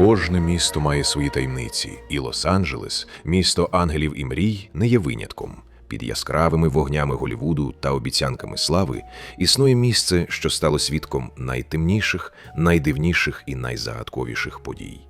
Кожне місто має свої таємниці, і Лос-Анджелес, місто ангелів і мрій, не є винятком. Під яскравими вогнями Голівуду та обіцянками слави існує місце, що стало свідком найтемніших, найдивніших і найзагадковіших подій.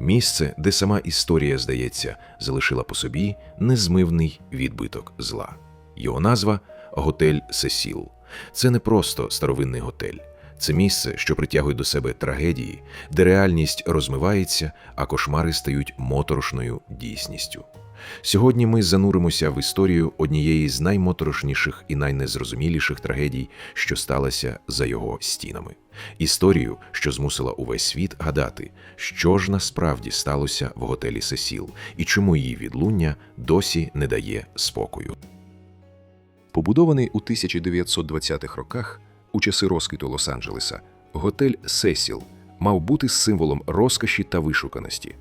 Місце, де сама історія, здається, залишила по собі незмивний відбиток зла. Його назва Готель Сесіл. Це не просто старовинний готель. Це місце, що притягує до себе трагедії, де реальність розмивається, а кошмари стають моторошною дійсністю. Сьогодні ми зануримося в історію однієї з наймоторошніших і найнезрозуміліших трагедій, що сталося за його стінами. Історію, що змусила увесь світ гадати, що ж насправді сталося в готелі Сесіл і чому її відлуння досі не дає спокою. Побудований у 1920-х роках, у часи розквіту Лос-Анджелеса, готель Сесіл мав бути символом розкоші та вишуканості.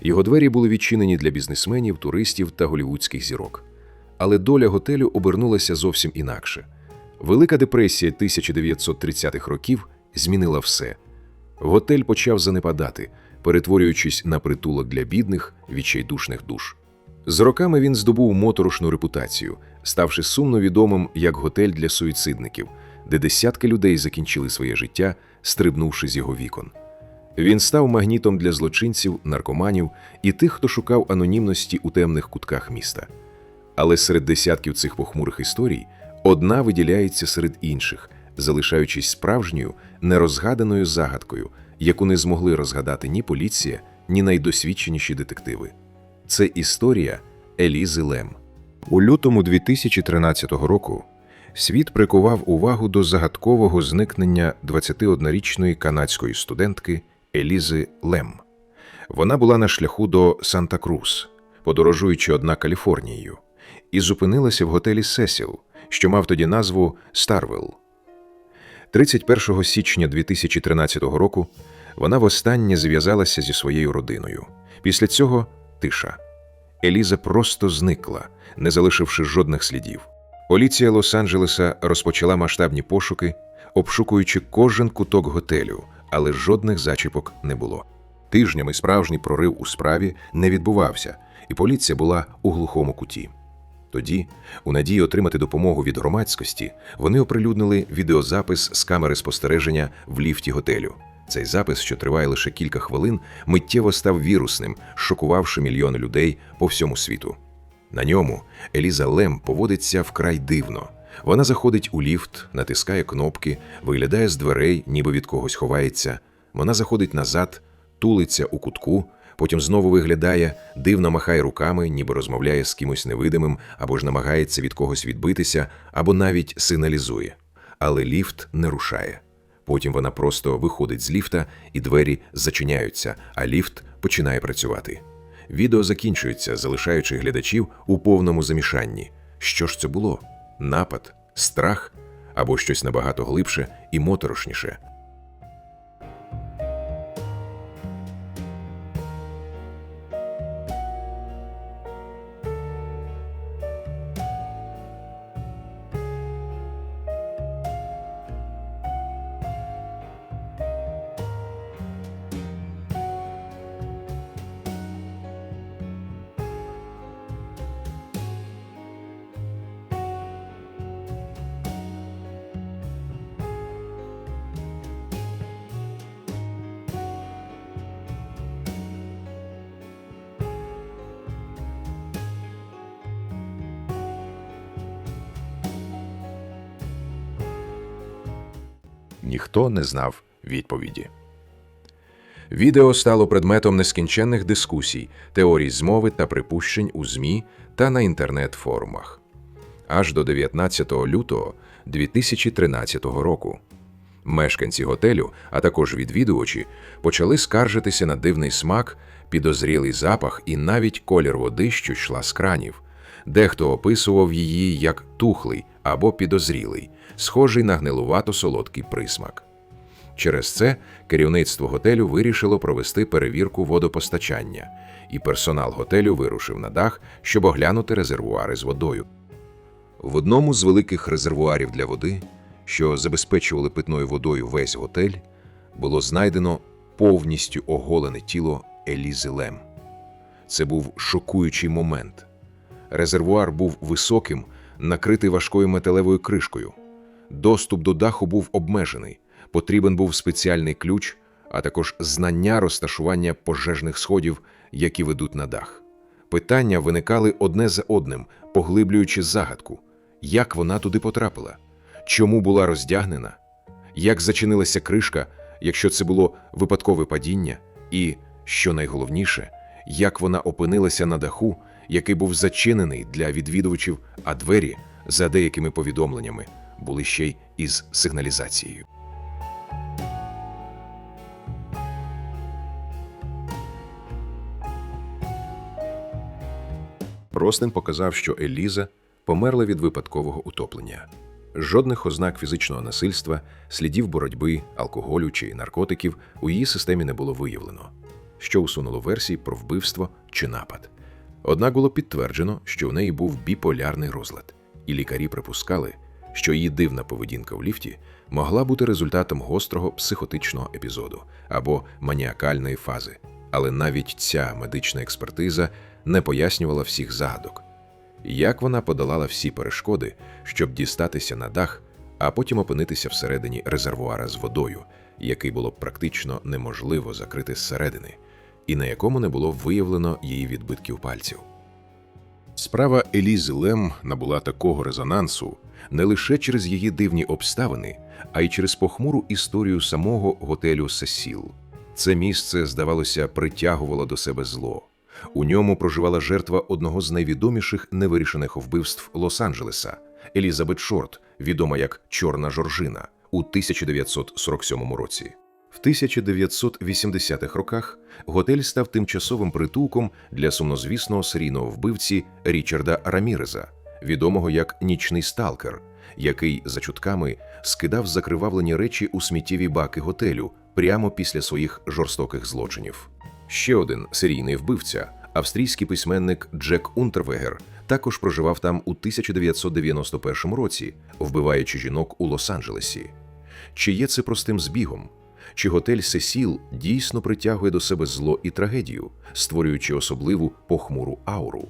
Його двері були відчинені для бізнесменів, туристів та голівудських зірок. Але доля готелю обернулася зовсім інакше. Велика депресія 1930-х років змінила все. Готель почав занепадати, перетворюючись на притулок для бідних, відчайдушних душ. З роками він здобув моторошну репутацію, ставши сумно відомим як готель для суїцидників, де десятки людей закінчили своє життя, стрибнувши з його вікон. Він став магнітом для злочинців, наркоманів і тих, хто шукав анонімності у темних кутках міста. Але серед десятків цих похмурих історій одна виділяється серед інших, залишаючись справжньою, нерозгаданою загадкою, яку не змогли розгадати ні поліція, ні найдосвідченіші детективи. Це історія Елізи Лем. У лютому 2013 року світ прикував увагу до загадкового зникнення 21-річної канадської студентки Елізи Лем. Вона була на шляху до Санта-Крус, подорожуючи одна Каліфорнією, і зупинилася в готелі Сесіл, що мав тоді назву Старвелл. 31 січня 2013 року вона востаннє зв'язалася зі своєю родиною. Після цього тиша. Еліза просто зникла, не залишивши жодних слідів. Поліція Лос-Анджелеса розпочала масштабні пошуки, обшукуючи кожен куток готелю, але жодних зачіпок не було. Тижнями справжній прорив у справі не відбувався, і поліція була у глухому куті. Тоді, у надії отримати допомогу від громадськості, вони оприлюднили відеозапис з камери спостереження в ліфті готелю. Цей запис, що триває лише кілька хвилин, миттєво став вірусним, шокувавши мільйони людей по всьому світу. На ньому Еліза Лем поводиться вкрай дивно. Вона заходить у ліфт, натискає кнопки, виглядає з дверей, ніби від когось ховається. Вона заходить назад, тулиться у кутку, потім знову виглядає, дивно махає руками, ніби розмовляє з кимось невидимим, або ж намагається від когось відбитися, або навіть сигналізує. Але ліфт не рушає. Потім вона просто виходить з ліфта, і двері зачиняються, а ліфт починає працювати. Відео закінчується, залишаючи глядачів у повному замішанні. Що ж це було? Напад, страх або щось набагато глибше і моторошніше. Ніхто не знав відповіді. Відео стало предметом нескінченних дискусій, теорій змови та припущень у ЗМІ та на інтернет-форумах. Аж до 19 лютого 2013 року. Мешканці готелю, а також відвідувачі, почали скаржитися на дивний смак, підозрілий запах і навіть колір води, що йшла з кранів. Дехто описував її як тухлий або підозрілий, схожий на гнилувато-солодкий присмак. Через це керівництво готелю вирішило провести перевірку водопостачання, і персонал готелю вирушив на дах, щоб оглянути резервуари з водою. В одному з великих резервуарів для води, що забезпечували питною водою весь готель, було знайдено повністю оголене тіло Елізи Лем. Це був шокуючий момент. Резервуар був високим, накритий важкою металевою кришкою. Доступ до даху був обмежений, потрібен був спеціальний ключ, а також знання розташування пожежних сходів, які ведуть на дах. Питання виникали одне за одним, поглиблюючи загадку: як вона туди потрапила, чому була роздягнена, як зачинилася кришка, якщо це було випадкове падіння, і, що найголовніше, як вона опинилася на даху, який був зачинений для відвідувачів, а двері, за деякими повідомленнями, були ще й із сигналізацією. Ростин показав, що Еліза померла від випадкового утоплення. Жодних ознак фізичного насильства, слідів боротьби, алкоголю чи наркотиків у її системі не було виявлено, що усунуло версії про вбивство чи напад. Однак було підтверджено, що в неї був біполярний розлад, і лікарі припускали, що її дивна поведінка в ліфті могла бути результатом гострого психотичного епізоду або маніакальної фази. Але навіть ця медична експертиза не пояснювала всіх загадок. Як вона подолала всі перешкоди, щоб дістатися на дах, а потім опинитися всередині резервуара з водою, який було б практично неможливо закрити зсередини, і на якому не було виявлено її відбитків пальців. Справа Елізи Лем набула такого резонансу не лише через її дивні обставини, а й через похмуру історію самого готелю Сесіл. Це місце, здавалося, притягувало до себе зло. У ньому проживала жертва одного з найвідоміших невирішених вбивств Лос-Анджелеса Елізабет Шорт, відома як Чорна Жоржина, у 1947 році. В 1980-х роках готель став тимчасовим притулком для сумнозвісного серійного вбивці Річарда Раміреза, відомого як нічний сталкер, який за чутками скидав закривавлені речі у сміттєві баки готелю прямо після своїх жорстоких злочинів. Ще один серійний вбивця, австрійський письменник Джек Унтервегер, також проживав там у 1991 році, вбиваючи жінок у Лос-Анджелесі. Чи є це простим збігом? Чи готель Сесіл дійсно притягує до себе зло і трагедію, створюючи особливу похмуру ауру?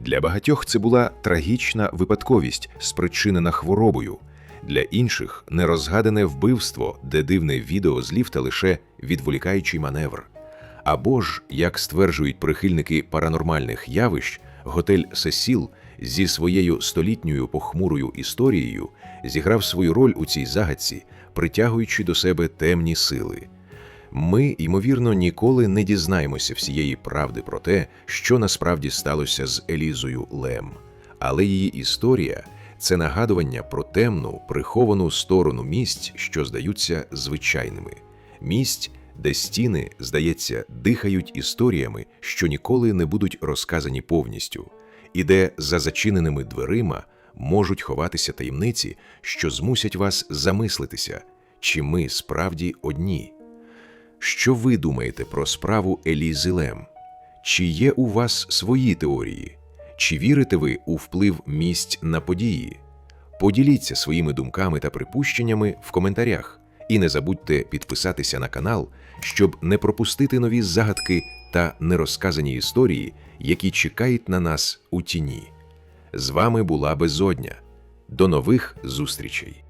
Для багатьох це була трагічна випадковість, спричинена хворобою. Для інших нерозгадане вбивство, де дивне відео з ліфта лише відволікаючий маневр. Або ж, як стверджують прихильники паранормальних явищ, готель Сесіл зі своєю столітньою похмурою історією зіграв свою роль у цій загадці, притягуючи до себе темні сили. Ми, ймовірно, ніколи не дізнаємося всієї правди про те, що насправді сталося з Елізою Лем, але її історія це нагадування про темну, приховану сторону місць, що здаються звичайними, місць, де стіни, здається, дихають історіями, що ніколи не будуть розказані повністю, і де за зачиненими дверима можуть ховатися таємниці, що змусять вас замислитися, чи ми справді одні. Що ви думаєте про справу Елізи Лем? Чи є у вас свої теорії? Чи вірите ви у вплив місць на події? Поділіться своїми думками та припущеннями в коментарях. І не забудьте підписатися на канал, щоб не пропустити нові загадки та нерозказані історії, які чекають на нас у тіні. З вами була Безодня. До нових зустрічей!